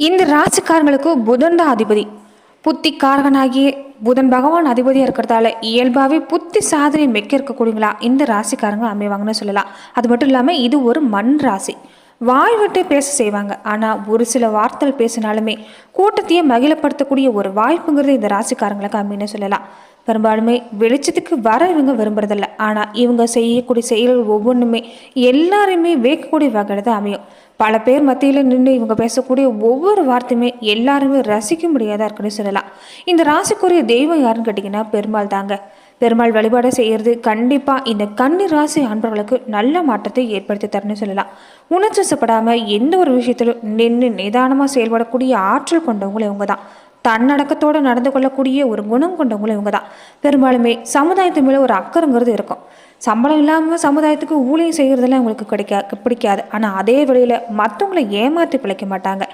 இந்த ராசிக்காரங்களுக்கு புதன் தான் அதிபதி. புத்திக்காரகனாகிய புதன் பகவான் அதிபதியாக இருக்கிறதால இயல்பாகவே புத்தி சாதனை மெக்க இருக்கக்கூடியங்களா இந்த ராசிக்காரங்க அமைவாங்கன்னு சொல்லலாம். அது மட்டும் இல்லாமல் இது ஒரு மண் ராசி. வாய் விட்டு பேச செய்வாங்க. ஆனால் ஒரு சில வார்த்தைகள் பேசினாலுமே கூட்டத்தையே மகிழப்படுத்தக்கூடிய ஒரு வாய்ப்புங்கிறது இந்த ராசிக்காரங்களுக்கு அமைன்னு சொல்லலாம். பெரும்பாலுமே வெளிச்சத்துக்கு வர இவங்க விரும்புறதில்ல. ஆனால் இவங்க செய்யக்கூடிய செயல்கள் ஒவ்வொன்றுமே எல்லாருமே வேக்கக்கூடிய வகையில் தான் அமையும். பல பேர் மத்தியில் நின்று இவங்க பேசக்கூடிய ஒவ்வொரு வார்த்தையுமே எல்லாருமே ரசிக்க முடியாதா இருக்குன்னு சொல்லலாம். இந்த ராசிக்குரிய தெய்வம் யாருன்னு கேட்டிங்கன்னா பெருமாள் தாங்க. பெருமாள் வழிபாடு செய்கிறது கண்டிப்பாக இந்த கன்னி ராசி அன்பர்களுக்கு நல்ல மாற்றத்தை ஏற்படுத்தி தரணும்னு சொல்லலாம். உணர்ச்சப்படாமல் எந்த ஒரு விஷயத்திலும் நின்று நிதானமாக செயல்படக்கூடிய ஆற்றல் கொண்டவங்களும் இவங்க தான் தன்னடக்கத்தோடு நடந்து கொள்ளக்கூடிய ஒரு குணம் கொண்டவங்களும் இவங்க தான் பெரும்பாலுமே சமுதாயத்து மேலே ஒரு அக்கறைங்கிறது இருக்கும். சம்பளம் இல்லாமல் சமுதாயத்துக்கு ஊழியம் செய்கிறதெல்லாம் உங்களுக்கு கிடைக்கா பிடிக்காது. ஆனால் அதே வழியில் மற்றவங்களை ஏமாற்றி பிழைக்க மாட்டாங்க.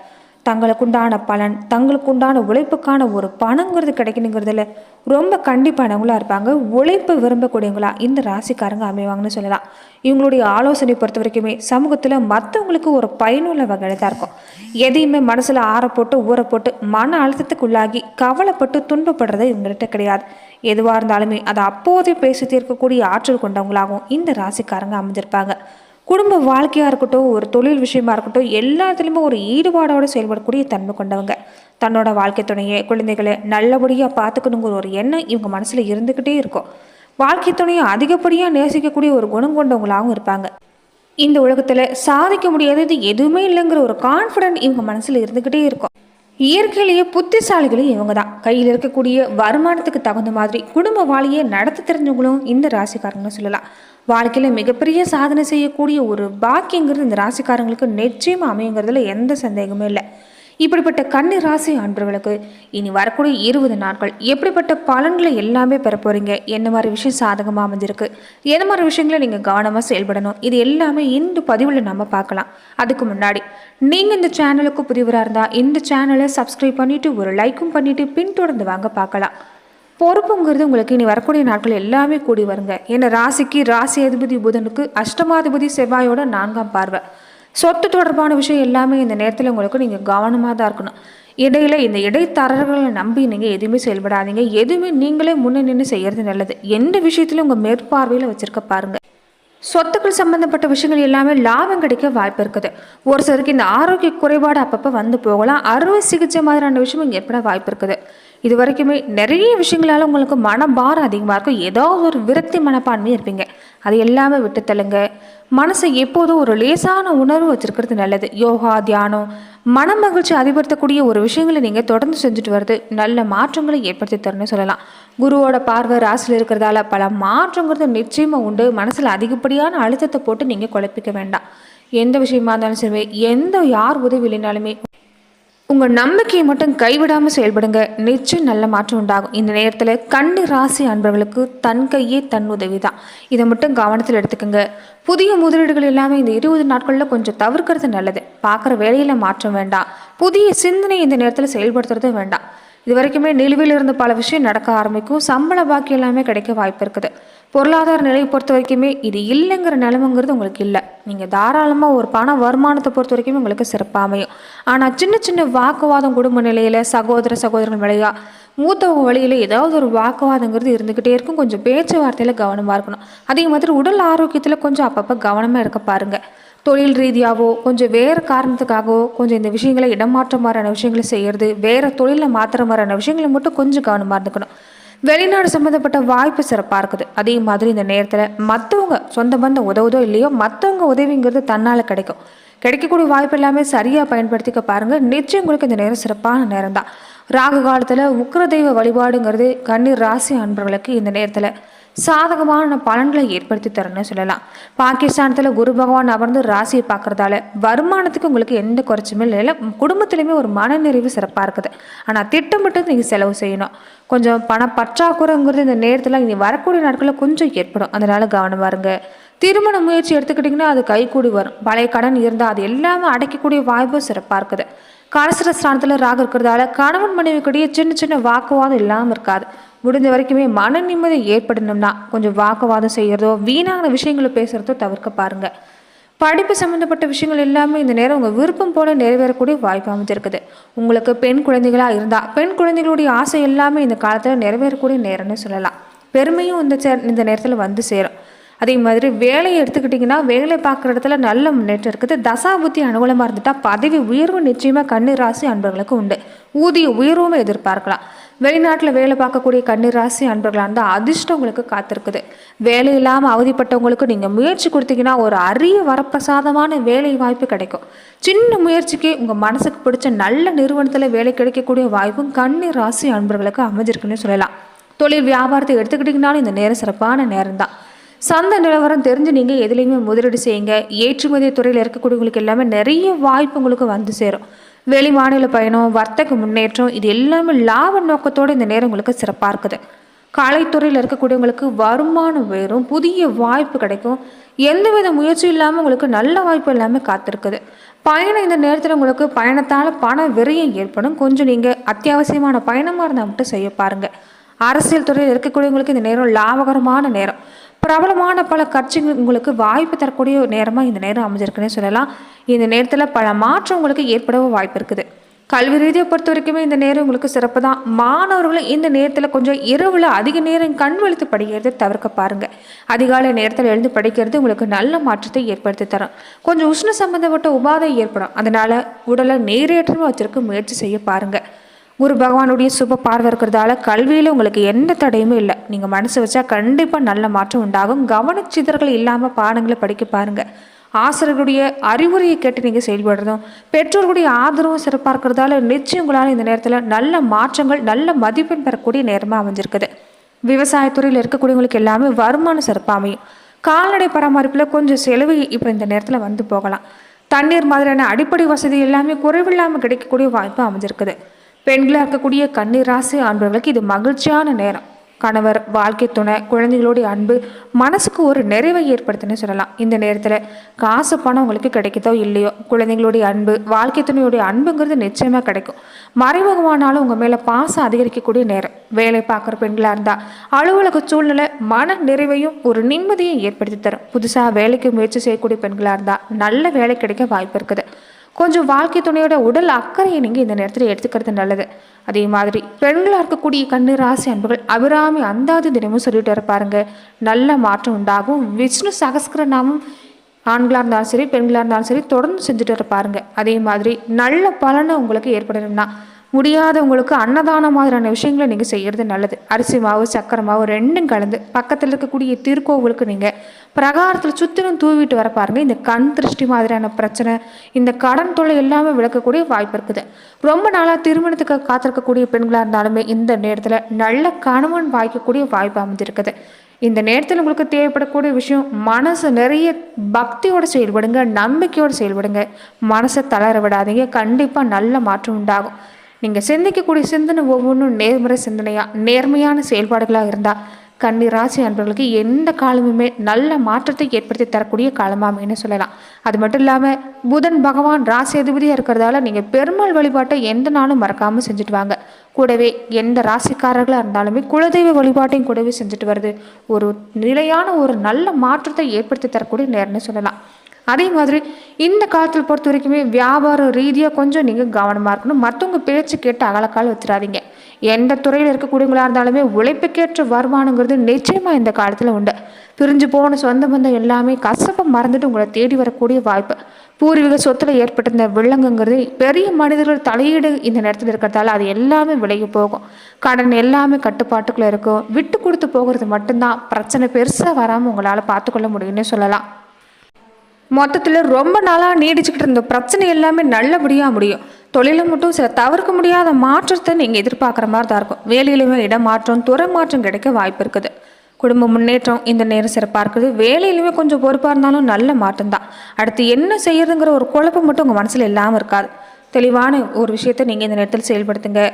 தங்களுக்குண்டான பலன் தங்களுக்குண்டான உழைப்புக்கான ஒரு பணங்கிறது கிடைக்கணுங்கிறதுல ரொம்ப கண்டிப்பானவங்களா இருப்பாங்க. உழைப்பு விரும்பக்கூடியவங்களா இந்த ராசிக்காரங்க அமைவாங்கன்னு சொல்லலாம். இவங்களுடைய ஆலோசனை பொறுத்த வரைக்குமே சமூகத்தில் மற்றவங்களுக்கு ஒரு பயனுள்ள வகையில் தான் இருக்கும். எதையுமே மனசில் ஆற போட்டு ஊற போட்டு மன அழுத்தத்துக்குள்ளாகி கவலைப்பட்டு துன்பப்படுறது இவங்கள்ட்ட கிடையாது. எதுவாக இருந்தாலுமே அதை அப்போதே பேசி தீர்க்கக்கூடிய ஆற்றல் கொண்டவங்களாகவும் இந்த ராசிக்காரங்க அமைஞ்சிருப்பாங்க. குடும்ப வாழ்க்கையாக இருக்கட்டும் ஒரு தொழில் விஷயமா இருக்கட்டும் எல்லாத்துலேயுமே ஒரு ஈடுபாடோடு செயல்படக்கூடிய தன்மை கொண்டவங்க. தன்னோட வாழ்க்கை துணையை குழந்தைகளை நல்லபடியாக பார்த்துக்கணுங்கிற ஒரு எண்ணம் இவங்க மனசில் இருந்துக்கிட்டே இருக்கும். வாழ்க்கை துணையை அதிகப்படியாக நேசிக்கக்கூடிய ஒரு குணம் கொண்டவங்களாகவும் இருப்பாங்க. இந்த உலகத்தில் சாதிக்க முடியாதது எதுவுமே இல்லைங்கிற ஒரு கான்ஃபிடென்ட் இவங்க மனசில் இருந்துக்கிட்டே இருக்கும். இயற்கையிலேயே புத்திசாலிகளும் இவங்க தான் கையில் இருக்கக்கூடிய வருமானத்துக்கு தகுந்த மாதிரி குடும்ப வாழியை நடத்த தெரிஞ்சவங்களும் இந்த ராசிக்காரங்கன்னு சொல்லலாம். வாழ்க்கையில் மிகப்பெரிய சாதனை செய்யக்கூடிய ஒரு பாக்கியங்கிறது இந்த ராசிக்காரங்களுக்கு நிச்சயமாக அமையுங்கிறதுல எந்த சந்தேகமும் இல்லை. இப்படிப்பட்ட கன்னி ராசி அன்பர்களுக்கு இனி வரக்கூடிய இருபது நாட்கள் எப்படிப்பட்ட பலன்களை எல்லாமே பெற போகிறீங்க என்ன மாதிரி விஷயம் சாதகமாக அமைஞ்சிருக்கு? எந்த மாதிரி விஷயங்களை நீங்கள் கவனமாக செயல்படணும்? இது எல்லாமே இந்த பதிவில் நம்ம பார்க்கலாம். அதுக்கு முன்னாடி நீங்கள் இந்த சேனலுக்கு புதியவராக இருந்தால் இந்த சேனலை சப்ஸ்கிரைப் பண்ணிவிட்டு ஒரு லைக்கும் பண்ணிவிட்டு பின்தொடர்ந்து வாங்க பார்க்கலாம். பொறுப்புங்கிறது உங்களுக்கு இனி வரக்கூடிய நாட்கள் எல்லாமே கூடி வருங்க. ஏன்னா ராசிக்கு ராசி அதிபதி புதனுக்கு அஷ்டமாதிபதி செவ்வாயோட நான்காம் பார்வை. சொத்து தொடர்பான விஷயம் எல்லாமே இந்த நேரத்தில் உங்களுக்கு நீங்கள் கவனமாக தான் இருக்கணும். இடையில இந்த இடைத்தரகர்களை நம்பி நீங்கள் எதுவுமே செயல்படாதீங்க. எதுவுமே நீங்களே முன்னே நின்று செய்கிறது நல்லது. எந்த விஷயத்திலும் உங்கள் மேற்பார்வையில் வச்சிருக்க பாருங்க. சொத்துக்கள் சம்பந்தப்பட்ட விஷயங்கள் எல்லாமே லாபம் கிடைக்க வாய்ப்பு இருக்குது. ஒரு சிலருக்கு இந்த ஆரோக்கிய குறைபாடு அப்பப்போ வந்து போகலாம். அறுவை சிகிச்சை மாதிரியான விஷயம் ஏற்பட வாய்ப்பு இருக்குது. இது வரைக்குமே நிறைய விஷயங்களால் உங்களுக்கு மனபாரம் அதிகமாக இருக்கும். ஏதாவது ஒரு விரக்தி மனப்பான்மையாக இருப்பீங்க. அது எல்லாமே விட்டு தள்ளுங்க மனசை எப்போதும் ஒரு லேசான உணர்வு வச்சுருக்கிறது நல்லது. யோகா தியானம் மன மகிழ்ச்சி அதிபடுத்தக்கூடிய ஒரு விஷயங்களை நீங்கள் தொடர்ந்து செஞ்சுட்டு வருது நல்ல மாற்றங்களை ஏற்படுத்தி தரணும்னு சொல்லலாம். குருவோட பார்வை ராசியில் இருக்கிறதால பல மாற்றங்கிறது நிச்சயமாக உண்டு. மனசில் அதிகப்படியான அழுத்தத்தை போட்டு நீங்கள் குழப்பிக்க வேண்டாம். எந்த விஷயமா இருந்தாலும் சரி எந்த யார் உதவி இல்லைனாலுமே உங்கள் நம்பிக்கையை மட்டும் கைவிடாமல் செயல்படுங்க. நிச்சயம் நல்ல மாற்றம் உண்டாகும். இந்த நேரத்தில் கண்ணு ராசி அன்பர்களுக்கு தன் கையே தன் உதவி தான் இதை மட்டும் கவனத்தில் எடுத்துக்கோங்க. புதிய முதலீடுகள் எல்லாமே இந்த இருபது நாட்களில் கொஞ்சம் தவிர்க்கிறது நல்லது. பார்க்குற வேலையில் மாற்றம் வேண்டாம். புதிய சிந்தனை இந்த நேரத்தில் செயல்படுத்துறது வேண்டாம். இது வரைக்குமே நிலுவையில் இருந்த பல விஷயம் நடக்க ஆரம்பிக்கும். சம்பள பாக்கி எல்லாமே கிடைக்க வாய்ப்பு இருக்குது. பொருளாதார நிலையை பொறுத்த வரைக்குமே இது இல்லைங்கிற நிலமைங்கிறது உங்களுக்கு இல்லை. நீங்கள் தாராளமாக ஒரு பண வருமானத்தை பொறுத்த வரைக்குமே உங்களுக்கு சிறப்பாக அமையும். ஆனால் சின்ன சின்ன வாக்குவாதம் குடும்ப நிலையில் சகோதர சகோதரர்கள் வழியாக மூத்தவங்க வழியில் ஏதாவது ஒரு வாக்குவாதங்கிறது இருந்துக்கிட்டே இருக்கும். கொஞ்சம் பேச்சுவார்த்தையில் கவனமாக இருக்கணும். அதே மாதிரி உடல் ஆரோக்கியத்தில் கொஞ்சம் அப்பப்போ கவனமாக இருக்க பாருங்கள் தொழில் ரீதியாகவோ கொஞ்சம் வேறு காரணத்துக்காகவோ கொஞ்சம் இந்த விஷயங்களை இடமாற்ற மாதிரியான விஷயங்களை செய்கிறது வேறு தொழிலில் மாற்றுற மாதிரியான விஷயங்களை மட்டும் கொஞ்சம் கவனமாக இருந்துக்கணும். வெளிநாடு சம்மந்தப்பட்ட வாய்ப்பு சிறப்பாக இருக்குது. அதே மாதிரி இந்த நேரத்தில் மற்றவங்க சொந்த பந்தம் உதவுதோ இல்லையோ மற்றவங்க உதவிங்கிறது தன்னால் கிடைக்கும். கிடைக்கக்கூடிய வாய்ப்பு எல்லாமே சரியாக பயன்படுத்திக்க பாருங்கள் நிச்சயம் உங்களுக்கு இந்த நேரம் சிறப்பான நேரம் தான் ராகு காலத்தில் உக்கிர தெய்வ வழிபாடுங்கிறது கண்ணீர் ராசி அன்பர்களுக்கு இந்த நேரத்தில் சாதகமான பலன்களை ஏற்படுத்தி தரணும்னு சொல்லலாம். பாகிஸ்தானத்தில் குரு பகவான் அமர்ந்து ராசியை பார்க்குறதால வருமானத்துக்கு உங்களுக்கு எந்த குறைச்சுமே இல்லை. குடும்பத்துலேயுமே ஒரு மனநிறைவு சிறப்பாக இருக்குது. ஆனால் திட்டமிட்டு நீங்கள் செலவு செய்யணும். கொஞ்சம் பண பற்றாக்குறைங்கிறது இந்த நேரத்தில் இனி வரக்கூடிய நாட்களில் கொஞ்சம் ஏற்படும். அதனால் கவனமாக இருங்க. திருமண முயற்சி எடுத்துக்கிட்டிங்கன்னா அது கைகூடி வரும். பழைய கடன் இருந்தால் அது எல்லாமே அடைக்கக்கூடிய வாய்ப்பு சிறப்பாக இருக்குது. கலசர ஸ்தானத்தில் ராகு இருக்கிறதால கணவன் மனைவிக்கிடையே சின்ன சின்ன வாக்குவாதம் இல்லாமல் இருக்காது. முடிஞ்ச வரைக்குமே மன நிம்மதி ஏற்படணும்னா கொஞ்சம் வாக்குவாதம் செய்கிறதோ வீணான விஷயங்களை பேசுகிறதோ தவிர்க்க பாருங்கள் படிப்பு சம்மந்தப்பட்ட விஷயங்கள் எல்லாமே இந்த நேரம் உங்கள் விருப்பம் போல நிறைவேறக்கூடிய வாய்ப்பு அமைஞ்சிருக்குது. உங்களுக்கு பெண் குழந்தைகளாக இருந்தால் பெண் குழந்தைகளுடைய ஆசை எல்லாமே இந்த காலத்தில் நிறைவேறக்கூடிய நேரம்னு சொல்லலாம். பெருமையும் இந்த சே இந்த நேரத்தில் வந்து சேரும். அதே மாதிரி வேலையை எடுத்துக்கிட்டிங்கன்னா வேலை பார்க்குற இடத்துல நல்ல முன்னேற்றம் இருக்குது. தசாபுத்தி அனுகூலமாக இருந்துட்டால் பதவி உயர்வு நிச்சயமாக கண்ணு ராசி அன்பர்களுக்கு உண்டு. ஊதிய உயர்வும் எதிர்பார்க்கலாம். வெளிநாட்டில் வேலை பார்க்கக்கூடிய கண்ணீர் ராசி அன்பர்களாக இருந்தால் அதிர்ஷ்டம் உங்களுக்கு காத்திருக்குது. வேலை இல்லாமல் அவதிப்பட்டவங்களுக்கு நீங்கள் முயற்சி கொடுத்தீங்கன்னா ஒரு அரிய வரப்பிரசாதமான வேலை வாய்ப்பு கிடைக்கும். சின்ன முயற்சிக்கு உங்கள் மனசுக்கு பிடிச்ச நல்ல நிறுவனத்தில் வேலை கிடைக்கக்கூடிய வாய்ப்பும் கண்ணீர் ராசி அன்பர்களுக்கு அமைஞ்சிருக்குன்னு சொல்லலாம். தொழில் வியாபாரத்தை எடுத்துக்கிட்டிங்கனாலும் இந்த நேரம் சிறப்பான நேரம் தான். சந்தை நிலவரம் தெரிஞ்சு நீங்கள் எதுலேயுமே முதலீடு செய்யுங்க. ஏற்றுமதி துறையில் இருக்கக்கூடியவங்களுக்கு எல்லாமே நிறைய வாய்ப்பு உங்களுக்கு வந்து சேரும். வெளி மாநில பயணம் வர்த்தக முன்னேற்றம் இது எல்லாமே லாப நோக்கத்தோடு இந்த நேரம் உங்களுக்கு சிறப்பாக இருக்குது. கலைத்துறையில் இருக்கக்கூடியவங்களுக்கு வருமானம் உயரும் புதிய வாய்ப்பு கிடைக்கும். எந்தவித முயற்சியும் இல்லாமல் உங்களுக்கு நல்ல வாய்ப்பு எல்லாமே காத்திருக்குது. பயணம் இந்த நேரத்தில் உங்களுக்கு பயணத்தால் பண விரயம் ஏற்படும். கொஞ்சம் நீங்கள் அத்தியாவசியமான பயணமாக இருந்தால் மட்டும் செய்ய பாருங்கள் அரசியல் துறையில் இருக்கக்கூடியவங்களுக்கு இந்த நேரம் லாபகரமான நேரம். பிரபலமான பல கட்சிகள் உங்களுக்கு வாய்ப்பு தரக்கூடிய நேரமாக இந்த நேரம் அமைஞ்சிருக்குன்னே சொல்லலாம். இந்த நேரத்தில் பல மாற்றம் உங்களுக்கு ஏற்படவும் வாய்ப்பு இருக்குது. கல்வி ரீதியை பொறுத்த வரைக்குமே இந்த நேரம் உங்களுக்கு சிறப்பு தான். மாணவர்களும் இந்த நேரத்தில் கொஞ்சம் இரவில் அதிக நேரம் கண் வலித்து படிக்கிறதை தவிர்க்க பாருங்கள் அதிகாலை நேரத்தில் எழுந்து படிக்கிறது உங்களுக்கு நல்ல மாற்றத்தை ஏற்படுத்தி தரும். கொஞ்சம் உஷ்ண சம்பந்தப்பட்ட உபாதை ஏற்படும். அதனால் உடலை நேரேற்றமாக வச்சிருக்க முயற்சி செய்ய பாருங்கள் குரு பகவானுடைய சுப பார்வை இருக்கிறதால கல்வியில் உங்களுக்கு எந்த தடையுமே இல்லை. நீங்கள் மனசு வச்சா கண்டிப்பாக நல்ல மாற்றம் உண்டாகும். கவனச்சிதறல் இல்லாமல் பாடங்களை படிக்க பாருங்கள் ஆசிரியர்களுடைய அறிவுரையை கேட்டு நீங்கள் செயல்படுறதும் பெற்றோர்களுடைய ஆதரவும் சிறப்பாக இருக்கிறதால நிச்சயம் உங்களால் இந்த நேரத்தில் நல்ல மாற்றங்கள் நல்ல மதிப்பெண் பெறக்கூடிய நேரமாக அமைஞ்சிருக்குது. விவசாயத்துறையில் இருக்கக்கூடியவங்களுக்கு எல்லாமே வருமானம் சிறப்பாக அமையும். கால்நடை பராமரிப்பில் கொஞ்சம் செலவு இப்போ இந்த நேரத்தில் வந்து போகலாம். தண்ணீர் மாதிரியான அடிப்படை வசதி எல்லாமே குறைவில்லாமல் கிடைக்கக்கூடிய வாய்ப்பு அமைஞ்சிருக்குது. பெண்களாக இருக்கக்கூடிய கண்ணீர் ராசி ஆண்பர்களுக்கு இது மகிழ்ச்சியான நேரம். கணவர் வாழ்க்கை துணை குழந்தைகளுடைய அன்பு மனசுக்கு ஒரு நிறைவை ஏற்படுத்துன்னு சொல்லலாம். இந்த நேரத்தில் காசு பணம் உங்களுக்கு கிடைக்குதோ இல்லையோ குழந்தைங்களுடைய அன்பு வாழ்க்கை துணையுடைய அன்புங்கிறது நிச்சயமாக கிடைக்கும். மறைமுகமானாலும் உங்கள் மேலே பாசம் அதிகரிக்கக்கூடிய நேரம். வேலை பார்க்குற பெண்களாக இருந்தால் அலுவலக சூழ்நிலை மன நிறைவையும் ஒரு நிம்மதியை ஏற்படுத்தி தரும். புதுசாக வேலைக்கு முயற்சி செய்யக்கூடிய பெண்களாக இருந்தால் நல்ல வேலை கிடைக்க வாய்ப்பு இருக்குது. கொஞ்சம் வாழ்க்கை துணையோட உடல் அக்கறையை நீங்கள் இந்த நேரத்தில் எடுத்துக்கிறது நல்லது. அதே மாதிரி பெண்களாக இருக்கக்கூடிய கண்ணு ராசி அன்புகள் அபிராமி அந்தாதி தினமும் சொல்லிட்டு இருப்பாருங்க. நல்ல மாற்றம் உண்டாகும். விஷ்ணு சகஸ்கர நாமம் ஆண்களாக இருந்தாலும் சரி பெண்களாக இருந்தாலும் சரி தொடர்ந்து செஞ்சுட்டு இருப்பாருங்க. அதே மாதிரி நல்ல பலனை உங்களுக்கு ஏற்படணும்னா முடியாதவங்களுக்கு அன்னதானம் மாதிரியான விஷயங்களை நீங்கள் செய்கிறது நல்லது. அரிசி மாவு சக்கரை மாவு ரெண்டும் கலந்து பக்கத்தில் இருக்கக்கூடிய திருக்கோவிலுக்கு நீங்கள் பிரகாரத்தில் சுற்றிலும் தூவிட்டு வர பாருங்கள் இந்த கண் திருஷ்டி மாதிரியான பிரச்சனை இந்த கடன் தொல்லை எல்லாமே விளக்கக்கூடிய வாய்ப்பு இருக்குது. ரொம்ப நாளாக திருமணத்துக்கு காத்திருக்கக்கூடிய பெண்களாக இருந்தாலுமே இந்த நேரத்தில் நல்ல கணவன் வாய்க்கக்கூடிய வாய்ப்பு அமைஞ்சிருக்குது. இந்த நேரத்தில் உங்களுக்கு தேவைப்படக்கூடிய விஷயம் மனசு நிறைய பக்தியோடு செயல்படுங்க நம்பிக்கையோடு செயல்படுங்க. மனசை தளர விடாதீங்க. கண்டிப்பாக நல்ல மாற்றம் உண்டாகும். நீங்கள் சிந்திக்கக்கூடிய சிந்தனை ஒவ்வொன்றும் நேர்முறை சிந்தனையாக நேர்மையான செயல்பாடுகளாக இருந்தால் கன்னி ராசி அன்பர்களுக்கு எந்த காலமுமே நல்ல மாற்றத்தை ஏற்படுத்தி தரக்கூடிய காலமாமேன்னு சொல்லலாம். அது மட்டும் இல்லாமல் புதன் பகவான் ராசி அதிபதியாக இருக்கிறதால நீங்கள் பெருமாள் வழிபாட்டை எந்த நாளும் மறக்காமல் செஞ்சுட்டு வாங்க. கூடவே எந்த ராசிக்காரர்களாக இருந்தாலுமே குலதெய்வ வழிபாட்டையும் கூடவே செஞ்சுட்டு வருது ஒரு நிலையான ஒரு நல்ல மாற்றத்தை ஏற்படுத்தி தரக்கூடிய நேரம்னு சொல்லலாம். அதே மாதிரி இந்த காலத்தில் பொறுத்த வரைக்குமே வியாபார ரீதியாக கொஞ்சம் நீங்கள் கவனமாக இருக்கணும். மற்றவங்க பேச்சு கேட்டு அகலக்கால் வச்சிடாதீங்க எந்த துறையில் இருக்கக்கூடியவங்களாக இருந்தாலுமே உழைப்புக்கேற்ற வருமானங்கிறது நிச்சயமாக இந்த காலத்தில் உண்டு. பிரிஞ்சு போன சொந்த பந்தம் எல்லாமே கசப்பை மறந்துட்டு உங்களை தேடி வரக்கூடிய வாய்ப்பு. பூர்வீக சொத்தில் ஏற்பட்டிருந்த வில்லங்குங்கிறது பெரிய மனிதர்கள் தலையீடு இந்த நேரத்தில் இருக்கிறதால அது எல்லாமே விலகி போகும். கடன் எல்லாமே கட்டுப்பாட்டுக்குள்ளே இருக்கும். விட்டு கொடுத்து போகிறது மட்டும்தான் பிரச்சனை பெருசாக வராமல் உங்களால் பார்த்துக்கொள்ள முடியும்னு சொல்லலாம். மொத்தத்தில் ரொம்ப நாளாக நீடிச்சுக்கிட்டு இருந்த பிரச்சனை எல்லாமே நல்லபடியாக முடியும். தொழிலை மட்டும் சில தவிர்க்க முடியாத மாற்றத்தை நீங்கள் எதிர்பார்க்குற மாதிரி தான் இருக்கும். வேலையிலுமே இடமாற்றம் துறை மாற்றம் கிடைக்க வாய்ப்பு இருக்குது. குடும்ப முன்னேற்றம் இந்த நேரம் சிறப்பாக இருக்குது வேலையிலுமே கொஞ்சம் பொறுப்பாக இருந்தாலும் நல்ல மாற்றம் தான். அடுத்து என்ன செய்யறதுங்கிற ஒரு குழப்பம் மட்டும் உங்கள் மனசில் இல்லாமல் இருக்காது. தெளிவான ஒரு விஷயத்தை நீங்கள் இந்த நேரத்தில் செயல்படுத்துங்க.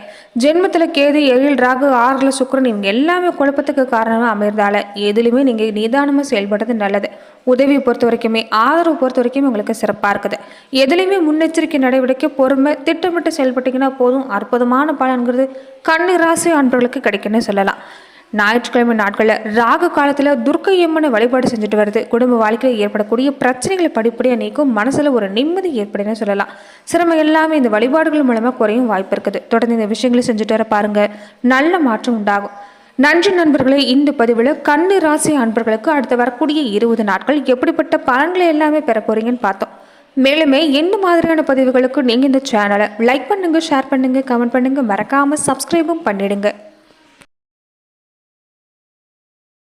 ஜென்மத்தில் கேது எழில் ராகு ஆறில் சுக்கரன் இவங்க எல்லாமே குழப்பத்துக்கு காரணமாக அமைகிறதால எதுலையுமே நீங்கள் நிதானமாக செயல்படுறது நல்லது. உதவியை பொறுத்த வரைக்குமே ஆதரவு பொறுத்த வரைக்குமே உங்களுக்கு சிறப்பாக இருக்குது. எதுலேயுமே முன்னெச்சரிக்கை நடவடிக்கை பொறுமை திட்டமிட்டு செயல்பட்டீங்கன்னா போதும். அற்புதமான பலன்கிறது கண்ணு ராசி அன்பர்களுக்கு கிடைக்குன்னு சொல்லலாம். ஞாயிற்றுக்கிழமை நாட்களில் ராகு காலத்தில் துர்க்கை அம்மனை வழிபாடு செஞ்சுட்டு வருது. குடும்ப வாழ்க்கையில் ஏற்படக்கூடிய பிரச்சனைகளை படிப்படியாக நீக்கும் மனசில் ஒரு நிம்மதி ஏற்படுன்னு சொல்லலாம். சிரமம் எல்லாமே இந்த வழிபாடுகள் மூலமாக குறையும் வாய்ப்பு இருக்குது. தொடர்ந்து இந்த விஷயங்களை செஞ்சுட்டு வர பாருங்கள் நல்ல மாற்றம் உண்டாகும். நன்றி நண்பர்களே இந்த பதிவில் கண்ணு ராசி அன்பர்களுக்கு அடுத்து வரக்கூடிய இருபது நாட்கள் எப்படிப்பட்ட பலன்களை எல்லாமே பெற போறீங்கன்னு பார்த்தோம். மேலுமே எந்த மாதிரியான பதிவுகளுக்கு நீங்கள் இந்த சேனலை லைக் பண்ணுங்கள் ஷேர் பண்ணுங்கள் கமெண்ட் பண்ணுங்கள் மறக்காமல் சப்ஸ்கிரைபும் பண்ணிடுங்க.